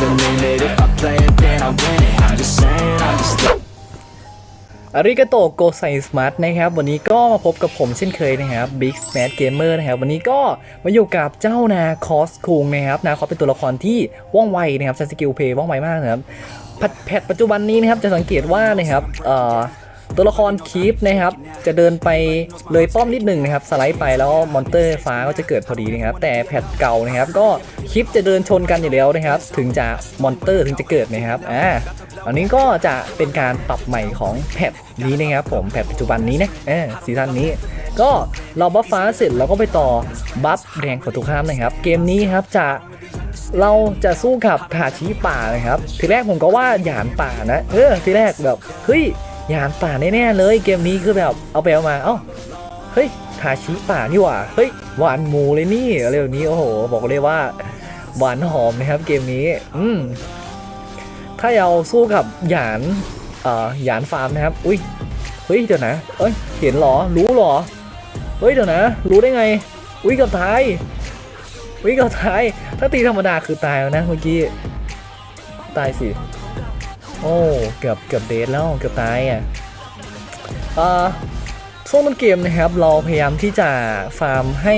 the limit. If I play it, then I win it. I'm just saying, I'm just. อาริกาโตโกไซสมาร์ทนะครับ วันนี้ก็มาพบกับผมเช่นเคยนะครับบิ๊กแมทเกมเมอร์นะครับ วันนี้ก็มาอยู่กับเจ้านาคอสคุงนะครับนาคอสเป็นตัวละครที่ว่องไวนะครับใช้สกิลเพย์ว่องไวมากนะครับแพทแพทปัจจุบันนี้นะครับจะสังเกตว่านะครับเอ่อ ตัวละครคีฟนะครับ จะเดินไปเลยป้อมนิดหนึ่งนะครับ สไลด์ไปแล้วมอนเตอร์ฟ้าก็จะเกิดพอดีนะครับ แต่แพทเก่านะครับ ก็คีฟจะเดินชนกันอยู่แล้วนะครับ ถึงจะมอนเตอร์ถึงจะเกิดนะครับอ่าอันนี้ก็จะเป็นการปรับใหม่ของแพทนี้นะครับผมแพทปัจจุบันนี้นะเออซีซั่นนี้ ก็เราบัฟฟ้าเสร็จเราก็ไปต่อบัฟแรงฝั่งตรงข้ามนะครับ เกมนี้ครับจะเราจะสู้กับถาชีป่านะครับ ทีแรกผมก็ว่าหยานป่านะ เออ ทีแรกแบบ เฮ้ย ยานป่าแน่ๆเลยเกมนี้คือแบบเอาไปเอามาเอ้าเฮ้ยถาชีป่านี่หว่าเฮ้ยหวานหมูเลยนี่อะไรแบบนี้โอ้โห บอกเลยว่าหวานหอมนะครับเกมนี้ อืมถ้าเราสู้กับหยานเอ่อหยานฟาร์มนะครับ อุ้ยเฮ้ยเดี๋ยวนะเอ้ยเห็นหรอรู้หรอเฮ้ยเดี๋ยวนะ รู้ได้ไง อุ้ยกับตายอุ้ยกับตายถ้าตีธรรมดาคือตายแล้วนะเมื่อกี้ตายสิ โอ้เกือบเกือบเดทแล้วเกือบตายอะอ่อช่วงต้นเกมนะครับ เราพยายามที่จะฟาร์มให้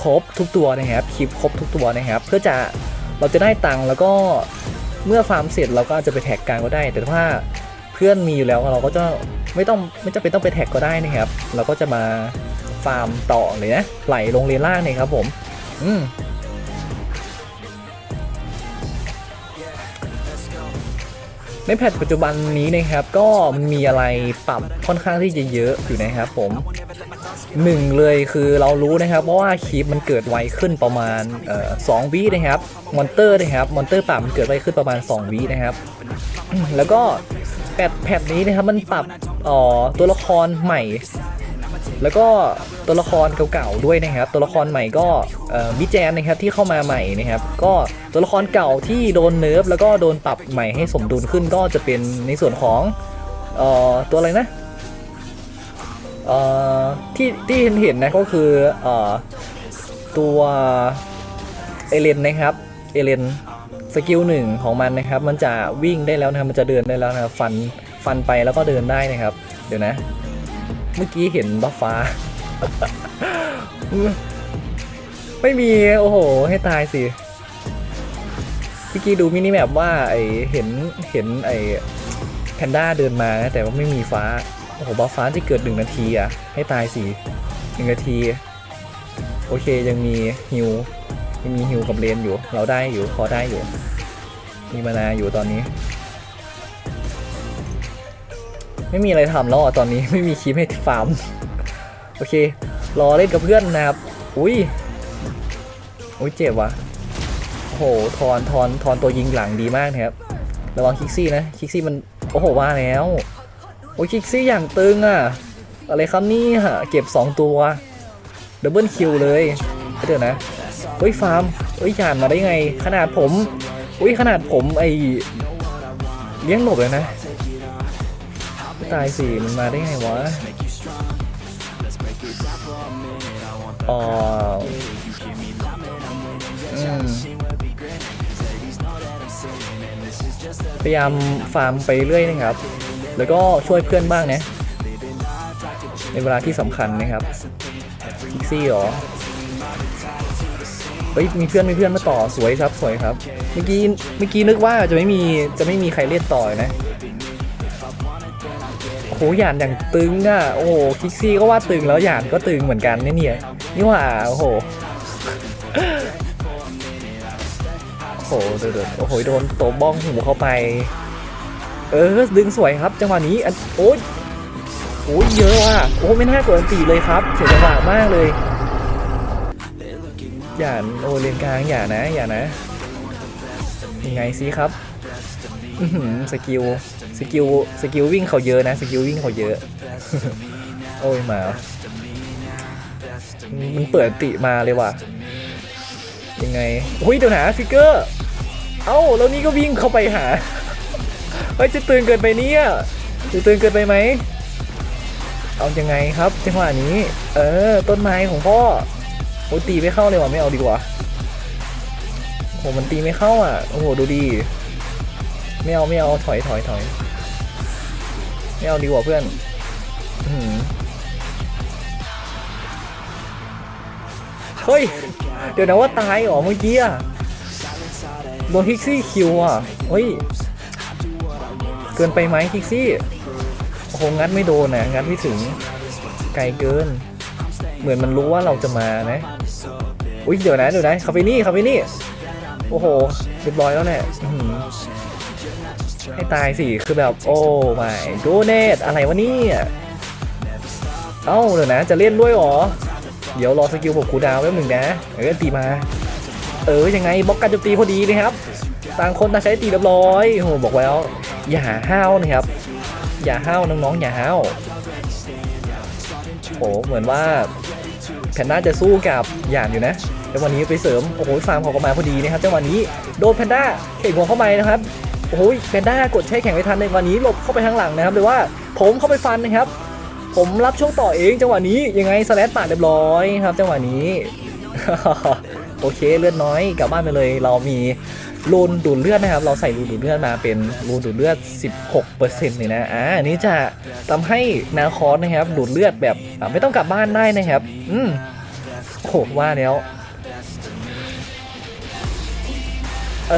ครบทุกตัวนะครับคลิปครบทุกตัวนะครับ เพื่อจะเราจะได้ตังค์แล้วก็เมื่อฟาร์มเสร็จเราก็อาจจะไปแท็กกลางก็ได้ แต่ถ้าเพื่อนมีอยู่แล้วเราก็จะไม่ต้องไม่จำเป็นต้องไปแท็กก็ได้นะครับ เราก็จะมาฟาร์มต่อเลยนะไหลลงเลนล่างเนี่ยครับผมอืม ในแพทปัจจุบันนี้นะครับก็มันมีอะไรปรับค่อนข้างที่จะเยอะอยู่นะครับผมหนึ่งเลยคือเรารู้นะครับเพราะว่าคลิปมันเกิดไวขึ้นประมาณออสองวินะครับมอนเตอร์นะครับมอนเตอร์ป่ามันเกิดไวขึ้นประมาณ 2วินะครับแล้วก็แพทแพทนี้นะครับมันปรับออตัวละครใหม่ แล้วก็ตัวละครเก่าๆด้วยนะครับ ตัวละครใหม่ก็เอ่อวิแจนนะครับที่เข้ามาใหม่นะครับ ก็ตัวละครเก่าที่โดนเนิร์ฟแล้วก็โดนปรับใหม่ให้สมดุลขึ้นก็จะเป็นในส่วนของออตัวอะไรนะที่ที่เห็นเห็นนะก็คืออตัวเอเลนนะครับเอเลนสกิลหนึ่งของมันนะครับ มันจะวิ่งได้แล้วนะครับมันจะเดินได้แล้วนะครับฟันฟันไปแล้วก็เดินได้นะครับ เดี๋ยวนะ เมื่อกี้เห็นบัฟฟ้า ไม่มี โอ้โห ให้ตายสิเมื่อกี้ดูมินิแมปว่าไอเห็นเห็นไอแพนด้าเดินมานะแต่ว่าไม่มีฟ้า โอ้โหบัฟฟ้าที่เกิดหนึ่งนาทีอะ ให้ตายสิหนึ่งนาที โอเคยังมีฮิวยังมีฮิวกับเลนอยู่ เราได้อยู่พอได้อยู่ มีมานาอยู่ตอนนี้ ไม่มีอะไรทำแล้วอะตอนนี้ไม่มีคลิปให้ฟาร์ม โอเค รอเล่นกับเพื่อนนะครับ อุ้ย อุ้ยเจ็บว่ะโอ้โหทอนทอนทอนตัวยิงหลังดีมากนะครับ ระวังคิกซี่นะ คิกซี่มัน โอ้โหว่าแล้ว โอ้ยคิกซี่อย่างตึงอะ อะไรครับนี่ฮะเก็บ 2 ตัว ดับเบิลคิวเลยเดี๋ยวนะเฮ้ยฟาร์มเฮ้ยหยานมาได้ไง ขนาดผม อุ้ยขนาดผมไอเลี้ยงหลบเลยนะ ตายสิมันมาได้ไงวะอ๋ออืมพยายามฟาร์มไปเรื่อยนะครับ แล้วก็ช่วยเพื่อนบ้างนะ ในเวลาที่สำคัญนะครับพิกซี่หรอ เฮ้ย มีเพื่อนมีเพื่อนมาต่อสวยครับ สวยครับ เมื่อกี้ เมื่อกี้นึกว่าจะไม่มี จะไม่มีใครเล่นต่อนะ โอ้โหหยานอย่างตึงอะโอ้โหคิกซี่ก็ว่าตึงแล้วหยานก็ตึงเหมือนกันเนี่ยเนี่ยนี่ว่าโอ้โหโอ้โหเดือดโอ้โหโดนโตบบ้องหูเข้าไป เออดึงสวยครับจังหวะนี้อันโอ้ยโอ้ยเยอะว่ะโอ้ไม่น่ากดอันตีเลยครับเสียจังหวะมากเลยอย่าโอเลนกลางอย่านะ อย่านะยังไงซิครับ สกิลสกิลสกิลวิ่งเขาเยอะนะสกิลวิ่งเขาเยอะ โอ้ยหมา มันเปิดติมาเลยว่ะ ยังไงอุ้ยเดี๋ยวนะฟิกเกอร์ เอ้าแล้วนี่ก็วิ่งเข้าไปหาเฮ้ยจะตื่นเกินไปเนี่ยจะตื่นเกินไปไหมเอายังไงครับจังหวะนี้ เออ ต้นไม้ของพ่อโอ้ตีไม่เข้าเลยว่ะไม่เอาดีกว่าโหมันตีไม่เข้าอะโอ้โหดูดี ไม่เอาไม่เอาถอยถอยถอยไม่เอาดีกว่าเพื่อนเฮ้ย เดี๋ยวนะว่าตายเหรอเมื่อกี้อะโดนฮิกซี่คิวอะเฮ้ย เกินไปไหมฮิกซี่โอ้โหงัดไม่โดนนะงัดไม่ถึงไกลเกิน เหมือนมันรู้ว่าเราจะมานะอุ้ยเดี๋ยวนะเดี๋ยวนะคาเฟนี่คาเฟนี่โอ้โหเรียบร้อยแล้วเนี่ยอื้อหือ ให้ตายสิคือแบบโอ้ไม่โดเนตอะไรวะเนี่ยเอ้าเดี๋ยวนะจะเล่นด้วยเหรอ เดี๋ยวรอสกิลผมคูลดาวน์แป๊บหนึ่งนะเออตีมา เออยังไงบล็อกการโจมตีพอดีนะครับต่างคนต่างใช้ตีเรียบร้อยโอ้โหบอกแล้ว อย่าห้าวนะครับ อย่าห้าวน้องๆอย่าห้าวโอ้เหมือนว่าแพนด้าจะสู้กับหยานอยู่นะแต่วันนี้ไปเสริม โอ้โหฟาร์มเขาก็มาพอดีนะครับจังหวะนี้โดนแพนด้าเข่งหัวเข้าไปนะครับ โอ้โหแพนด้ากดใช้แข่งไม่ทันในวันนี้หลบเข้าไปทางหลังนะครับหรือว่าผมเข้าไปฟันนะครับ ผมรับช่วงต่อเองจังหวะนี้ยังไงสแลตปาดเรียบร้อยครับจังหวะนี้โอเคเลือดน้อยกลับบ้านไปเลย เรามีรูนดูดเลือดนะครับ เราใส่รูนดูดเลือดมาเป็นรูนดูดเลือด 16%เลยนะอ่าอันนี้จะทำให้นาคอสนะครับดูดเลือดแบบไม่ต้องกลับบ้านได้นะครับ อืมโอ้ว่าแล้ว เอ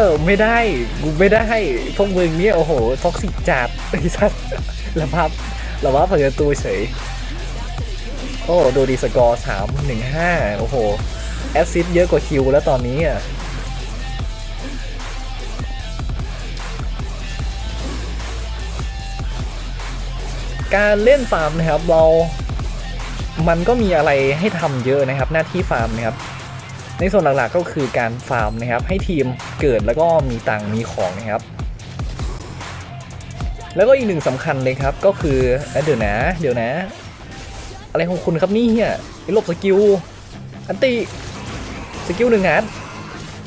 อ ไม่ได้กูไม่ได้พวกมึงเนี่ยโอ้โหท็อกซิกจัดไอ้สัสระพับระพับเปิดประตูเฉย โอ้ดูดีสกอร์สามหนึ่งห้าโอ้โห แอสซิสเยอะกว่าคิวแล้วตอนนี้อะการเล่นฟาร์มนะครับเรา มันก็มีอะไรให้ทำเยอะนะครับ หน้าที่ฟาร์มนะครับ ในส่วนหลักๆก็คือการฟาร์มนะครับ ให้ทีมเกิดแล้วก็มีตังมีของนะครับ แล้วก็อีกหนึ่งสำคัญเลยครับก็คือเดี๋ยวนะ เดี๋ยวนะ อะไรของคุณครับนี่เนี่ยไปหลบสกิลอันติสกิลหนึ่งนัด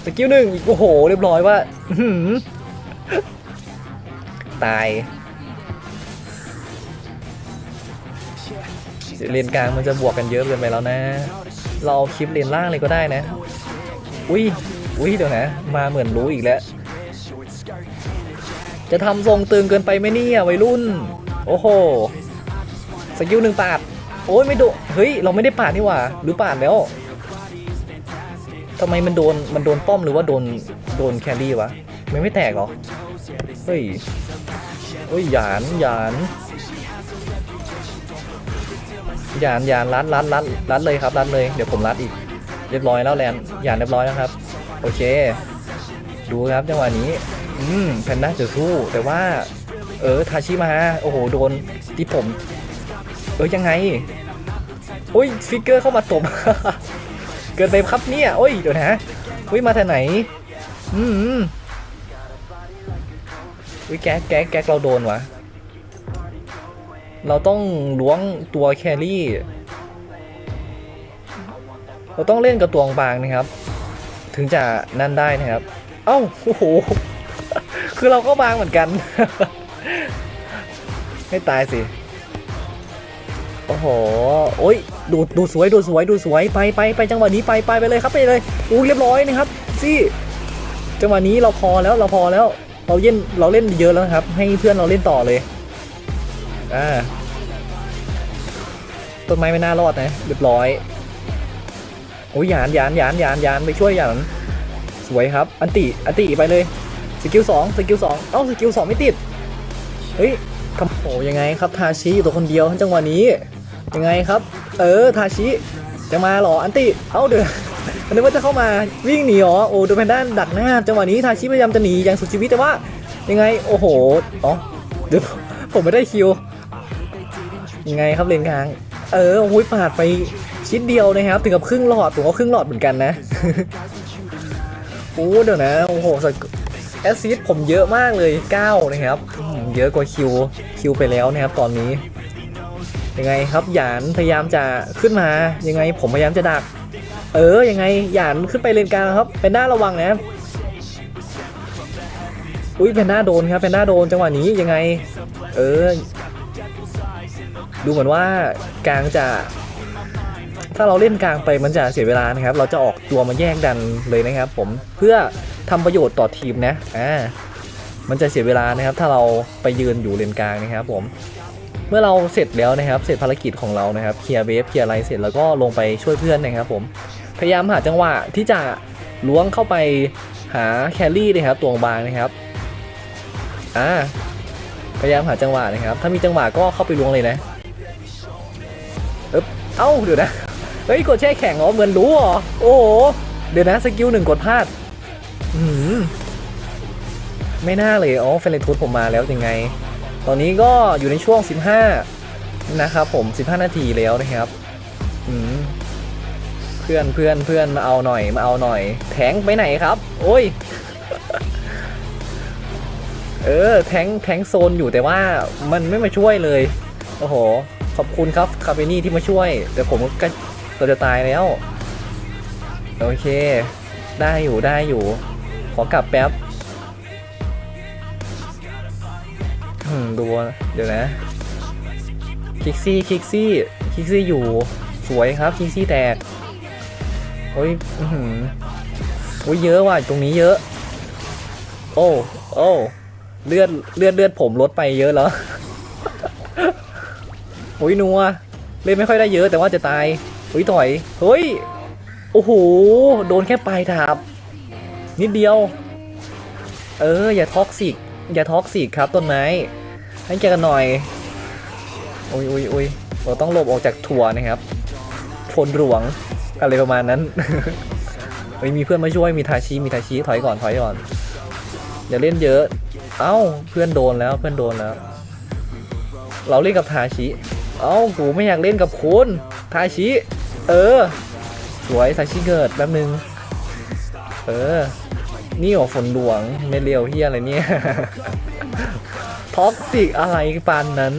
สกิลหนึ่งอีกโอ้โห เรียบร้อยว่าตายเลนกลางมันจะบวกกันเยอะเกินไปแล้วนะ เราคลิปเลนล่างเลยก็ได้นะ อุ้ยอุ้ยเดี๋ยวนะ มาเหมือนรู้อีกแล้ว จะทำทรงตึงเกินไปไหมเนี่ยวัยรุ่น โอ้โห สกิลหนึ่งปาด โอ้ยไม่โดน เฮ้ย เราไม่ได้ปาดนี่หว่า หรือปาดแล้วทำไมมันโดน มันโดนป้อมหรือว่าโดน โดนแครี่วะ มันไม่แตกหรอ เฮ้ยเฮ้ยหยานหยาน ยานยานรัดรัดรัดรัดเลยครับรัดเลยเดี๋ยวผมรัดอีก เรียบร้อยแล้วแลนยานเรียบร้อยแล้วครับ โอเค ดูครับจังหวะนี้ อืมแพนด้าจะสู้ แต่ว่า เออทาชิมาโอ้โหโดนที่ผม เออยังไงโอ้ยฟิกเกอร์เข้ามาตบเกินไปครับเนี่ยโอ้ยเดี๋ยวนะอุ้ยมาทางไหน อืมอุ้ยแก๊กแก๊กแก๊กเราโดนวะ เราต้องล้วงตัวแครี่ เราต้องเล่นกับตัวบางนะครับ ถึงจะนั่นได้นะครับ เอ้าโอ้โห คือเราก็บางเหมือนกัน ไม่ตายสิ โอ้โห โอ้ย ดูดูสวย ดูสวย ดูสวย ไปไปไปจังหวะนี้ไปไปไปเลยครับไปเลยอู้เรียบร้อยนะครับซี่ จังหวะนี้เราพอแล้วเราพอแล้ว เราเล่นเราเล่นเยอะแล้วครับ ให้เพื่อนเราเล่นต่อเลย อ่าต้นไม้ไม่น่ารอดนะเรียบร้อยโอ้ยยานยานยานยานยานไปช่วยยานสวยครับ อันติอันติไปเลยสกิลสองสกิลสองเอ้าสกิลสองไม่ติดเฮ้ยทำโอ้ยังไงครับทาชิอยู่ตัวคนเดียวจังหวะนี้ ยังไงครับ เออทาชิจะมาหรออันติเอ้าเดี๋ยวนึกว่าจะเข้ามาวิ่งหนีเหรอโอ้ดูแพนด้านดักหน้าจังหวะนี้ทาชิพยายามจะหนีอย่างสุดชีวิตแต่ว่า ยังไงโอ้โหอ๋อเดี๋ยวผมไม่ได้คิว ยังไงครับเลนกลาง เออโอ้ยปาดไปชิดเดียวนะครับ ถึงกับครึ่งหลอดผมก็ครึ่งหลอดเหมือนกันนะโอ้เดี๋ยวนะ โอ้โหสกแอสซิสผมเยอะมากเลย 9 นะครับ เยอะกว่าคิวคิวไปแล้วนะครับตอนนี้ ยังไงครับหยานพยายามจะขึ้นมา ยังไงผมพยายามจะดัก เออ ยังไงหยานขึ้นไปเลนกลางครับ เป็นหน้าระวังนะครับอุ้ยแพนด้าโดนครับแพนด้าโดนจังหวะนี้ยังไง เออ ดูเหมือนว่ากลางจะ ถ้าเราเล่นกลางไปมันจะเสียเวลานะครับ เราจะออกตัวมาแยกดันเลยนะครับ ผมเพื่อทำประโยชน์ต่อทีมนะอ่ามันจะเสียเวลานะครับ ถ้าเราไปยืนอยู่เลนกลางนะครับ ผมเมื่อเราเสร็จแล้วนะครับ เสร็จภารกิจของเรานะครับเคลียร์เวฟเคลียร์อะไรเสร็จแล้วก็ลงไปช่วยเพื่อนนะครับ ผมพยายามหาจังหวะที่จะล้วงเข้าไปหาแครี่นะครับตัวบางนะครับอ่าพยายามหาจังหวะนะครับ ถ้ามีจังหวะก็เข้าไปล้วงเลยนะ เอ้าเดี๋ยวนะ เฮ้ย กดแช่แข็งเหรอเหมือนรู้เหรอโอ้โห เดี๋ยวนะ สกิลหนึ่งกดพลาดอืมไม่น่าเลยอ๋อเฟรนทูดผมมาแล้วยังไง ตอนนี้ก็อยู่ในช่วง 15 นะครับผม 15 นาทีแล้วนะครับอืมเพื่อนเพื่อนเพื่อนมาเอาหน่อยมาเอาหน่อย แทงไปไหนครับ โอ้ยเออแทงแทงโซนอยู่แต่ว่ามันไม่มาช่วยเลย โอ้โห ขอบคุณครับคาเฟนี่ที่มาช่วย แต่ผมก็เราจะตายแล้ว โอเค ได้อยู่ได้อยู่ ขอกลับแป๊บดูเดี๋ยวนะคิกซี่คิกซี่คิกซี่อยู่สวยครับคิกซี่แตกโอ้ยอืมโอ้ยเยอะว่ะตรงนี้เยอะ โอ้โอ้เลือดเลือดเลือดผมลดไปเยอะแล้ว โอ้ยนัว เล่นไม่ค่อยได้เยอะแต่ว่าจะตายเฮ้ยต่อย เฮ้ย โอ้โห โดนแค่ปลายถาบ นิดเดียว เออ อย่าท็อกซิก อย่าท็อกซิกครับต้นไม้ ให้แกกันหน่อย โอ้ยโอ้ยโอ้ยเราต้องหลบออกจากถั่วนะครับฝนหลวง อะไรประมาณนั้น เฮ้ย มีเพื่อนมาช่วย มีทาชิมีทาชิถอยก่อน ถอยก่อน อย่าเล่นเยอะ เอ้า เพื่อนโดนแล้ว เพื่อนโดนแล้ว เราเล่นกับทาชิ เอ้ากูไม่อยากเล่นกับคุณทาชิเออ สวยทาชิเกิดแป๊บนึง เออ นี่หัวฝนหลวงเมเรียวเฮียอะไรเนี่ยท็อกซิกอะไรปานนั้น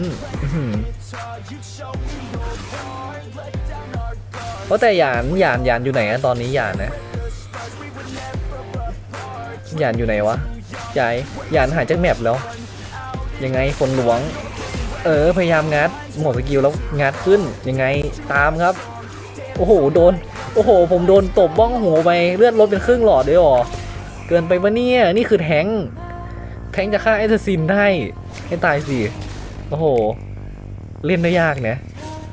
เพราะแต่หยานหยานหยานอยู่ไหนอะตอนนี้หยานนะหยานอยู่ไหนวะยายหยานหายจากแมปแล้ว ยังไงฝนหลวง เออพยายามงัดหมดสกิลแล้วงัดขึ้นยังไงตามครับ โอ้โหโดน โอ้โห ผมโดนตบบ้องหูไปเลือดลดเป็นครึ่งหลอดเลยหรอเกินไปปะเนี่ยนี่คือแทงแทงจะฆ่าแอสซัสซินได้ให้ตายสิโอ้โห เล่นได้ยากนะ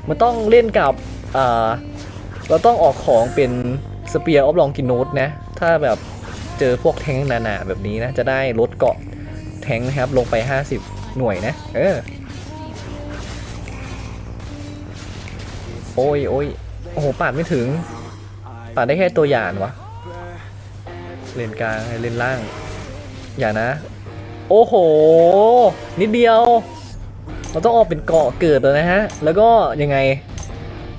มันต้องเล่นกับอ่าเราต้องออกของเป็นสเปียร์ออฟลองกินโนตนะ ถ้าแบบเจอพวกแทงหนาๆแบบนี้นะ จะได้ลดเกาะแทงค์นะครับลงไป 50 หน่วยนะ เออ โอ้ยโอ้ยโอ้โหปาดไม่ถึงปาดได้แค่ตัวหยานวะเลนกลางเลนล่าง อย่านะ โอ้โห นิดเดียว เราต้องออกเป็นเกาะเกิดแล้วนะฮะ แล้วก็ยังไง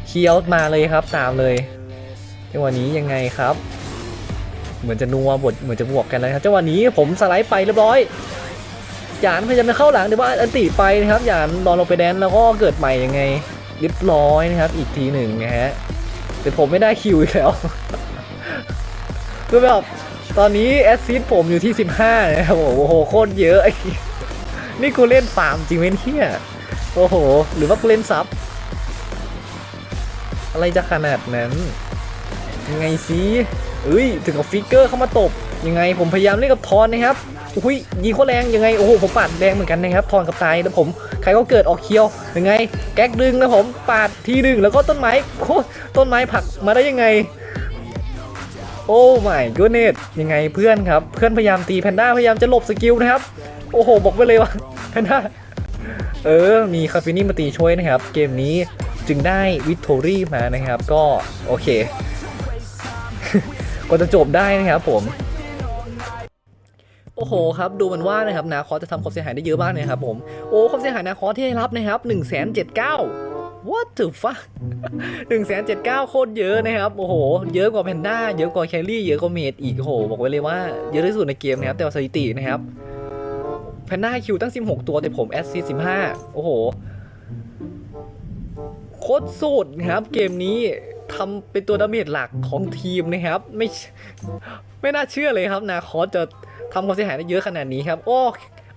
เคียวมาเลยครับตามเลยจังหวะนี้ยังไงครับ เหมือนจะนัวบทเหมือนจะบวกกันแล้วครับจังหวะนี้ผมสไลด์ไปเรียบร้อยหยานพยายามจะเข้าหลังแต่ว่าอันติไปนะครับหยานนอนลงไปแดนแล้วก็เกิดใหม่ยังไง เรียบร้อยนะครับ อีกทีหนึ่งนะฮะแต่ผมไม่ได้คิวอีกแล้วคือแบบตอนนี้แอสซิสผมอยู่ที่ 15 นะครับโอ้โหโคตรเยอะไอ้นี่กูเล่นฟาร์มจริงไหมเนี่ยโอ้โห หรือว่ากูเล่นซับ อะไรจะขนาดนั้น ยังไงสิเอ้ย ถึงกับฟิกเกอร์เข้ามาตบ ยังไงผมพยายามเล่นกับทอนนะครับ อุ้ยยิงโคแรงยังไงโอ้โหผมปาดแรงเหมือนกันนะครับทอนกับตายแล้วผมใครก็เกิดออกเคียวยังไง แก๊กดึงนะผมปาดทีหนึ่งแล้วก็ต้นไม้โคตรต้นไม้ผลักมาได้ยังไง โอ้ไม่ก็เนตยังไงเพื่อนครับเพื่อนพยายามตีแพนด้าพยายามจะหลบสกิลนะครับโอ้โหบอกไปเลยว่าแพนด้าเออ มีคาฟินี่มาตีช่วยนะครับ เกมนี้จึงได้วิต t อรี่มานะครับ ก็ โอเค ก็จะจบได้นะครับผม โอ้โหครับดูเหมันว่านะครับนาคอจะทำความเสียหายได้เยอะมากนะครับผมโอ้ความเสียหายนาคอที่ได้รับนะครับ1นึ่งแสนเจ็ดเก้า what the fuck หนึ่งแสนเจ็ดเก้าโคตรเยอะนะครับ โอ้โห เยอะกว่าแพนด้า เยอะกว่าแคลรี่ เยอะกว่าเมดอีก โอ้โห บอกไว้เลยว่าเยอะที่สุดในเกมนะครับ แต่ว่าสถิตินะครับ แพนด้าคิวตั้ง 16 ตัว แต่ผมแอสซิส15 โอ้โห โคตรสุดนะครับเกมนี้ ทำเป็นตัวดาเมจหลักของทีมนะครับ ไม่ไม่น่าเชื่อเลยครับนาคอสจะทำความเสียหายได้เยอะขนาดนี้ครับโอ้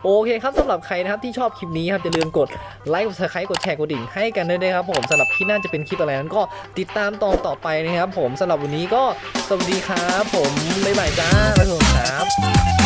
โอเคครับสำหรับใครนะครับที่ชอบคลิปนี้ครับอย่าลืมกดไลค์กดซับสไครต์กดแชร์กดดิ่งให้กันด้วยนะครับผมสำหรับที่น่าจะเป็นคลิปอะไรนั้นก็ติดตามตอนต่อไปนะครับ ผมสำหรับวันนี้ก็สวัสดีครับผมบ๊ายบายจ้าบ๊ายบายครับ